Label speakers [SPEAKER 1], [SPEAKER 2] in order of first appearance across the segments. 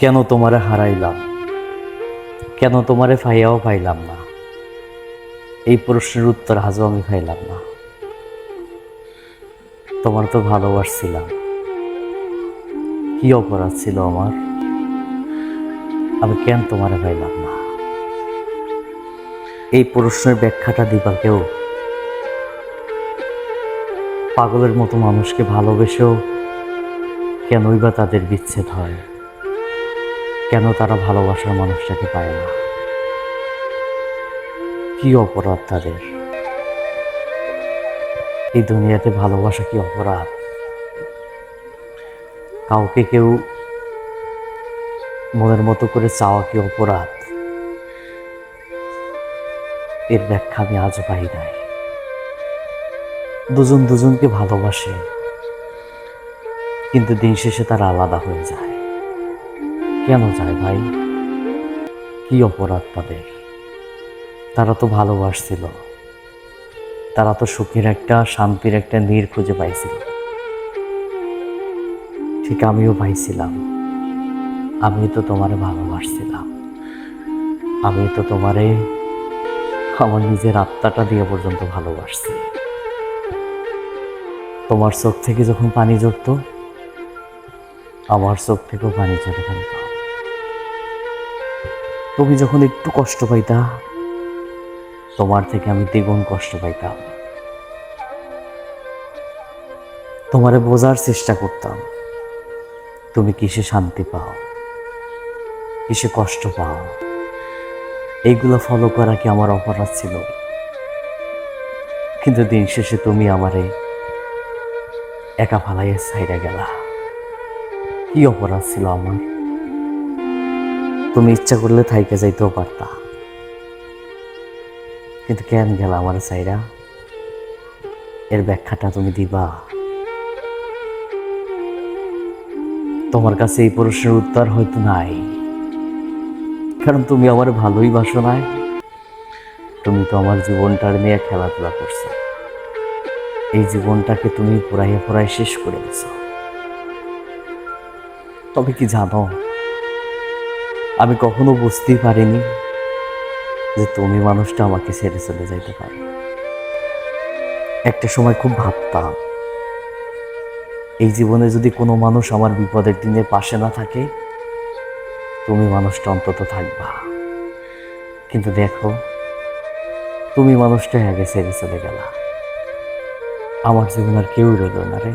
[SPEAKER 1] কেন তোমারে হারাইলাম? কেন তোমারে ফাইয়াও পাইলাম না? এই প্রশ্নের উত্তর আজও আমি পাইলাম না। তোমার তো ভালোবাসছিলাম কি অপরাধ ছিল আমার? আমি কেন তোমারে পাইলাম না? এই প্রশ্নের ব্যাখ্যাটা দিবা কেউ? পাগলের মতো মানুষকে ভালোবেসেও কেনই বা তাদের বিচ্ছেদ হয়? কেন তারা ভালোবাসার মানুষটাকে পায় না? কি অপরাধ তাদের? এই দুনিয়াতে ভালোবাসা কি অপরাধ? কাউকে কেউ মনের মতো করে চাওয়া কি অপরাধ? এর ব্যাখ্যা আমি আজও পাই নাই। দুজন দুজনকে ভালোবাসে, কিন্তু দিন শেষে তারা আলাদা হয়ে যায়। কেন যায় ভাই? কি অপরাধ তাদের? তারা তো ভালোবাসছিল। তারা তো সুখের একটা, শান্তির একটা নীর খুঁজে পাইছিল। ঠিক আমিও পাইছিলাম। আমি তো তোমারে ভালোবাসছিলাম। আমি তো তোমারে আমার নিজের আত্মাটা দিয়ে পর্যন্ত ভালোবাসছি। তোমার চোখ থেকে যখন পানি ঝরতো আমার চোখ থেকেও পানি ঝরে ফেলত। তুমি যখন একটু কষ্ট পাইতা, তোমার থেকে আমি দ্বিগুণ কষ্ট পাইতাম। তোমারে বোঝার চেষ্টা করতাম, তুমি কিসে শান্তি পাও, কিসে কষ্ট পাও। এইগুলো ফলো করা কি আমার অপরাধ ছিল? কিন্তু দিন শেষে তুমি আমারে একা ফালাইয়ে সাইডে গেলা। কি অপরাধ ছিল আমার? তুমি ইচ্ছা করলে থাইকে যাইতেও পারতা। কিন্তু কেন গেল আমার সাইরা? এর ব্যাখ্যাটা তুমি দিবা। তোমার কাছে এই প্রশ্নের উত্তর হয়তো নাই। কারণ তুমি আমার ভালোই বাসো নাই। তুমি তো আমার জীবনটার নিয়ে খেলাধুলা করছ। এই জীবনটাকে তুমি পুরাইয়ে পুরাই শেষ করে দিছো। তবে কি জানো? আমি কখনো বুঝতেই পারিনি যে তুমি মানুষটা আমাকে ছেড়ে চলে যাইতে পারো। একটা সময় খুব ভাবতাম, এই জীবনে যদি কোনো মানুষ আমার বিপদের দিনে পাশে না থাকে, তুমি মানুষটা অন্তত থাকবা। কিন্তু দেখো, তুমি মানুষটা আগে ছেড়ে চলে গেলা। আমার জীবন আর কেউ রইল না রে।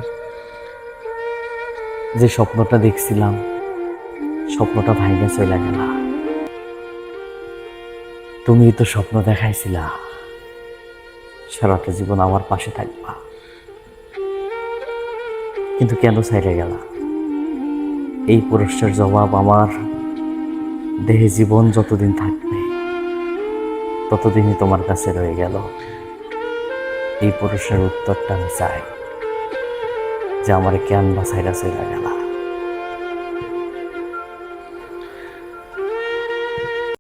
[SPEAKER 1] যে স্বপ্নটা দেখছিলাম স্বপ্নটা ভাইগে চলে গেলা। তুমি তো স্বপ্ন দেখাইছিলা। সারাটা জীবন আমার পাশে থাকবা। কিন্তু কেন ছাইরে গেলা? এই প্রশ্নের জবাব আমার দেহে জীবন যতদিন থাকবে, ততদিনই তোমার কাছে রয়ে গেল। এই প্রশ্নের উত্তরটা আমি চাই, যে আমার কেন বা সাইরা সাইরা গেলা।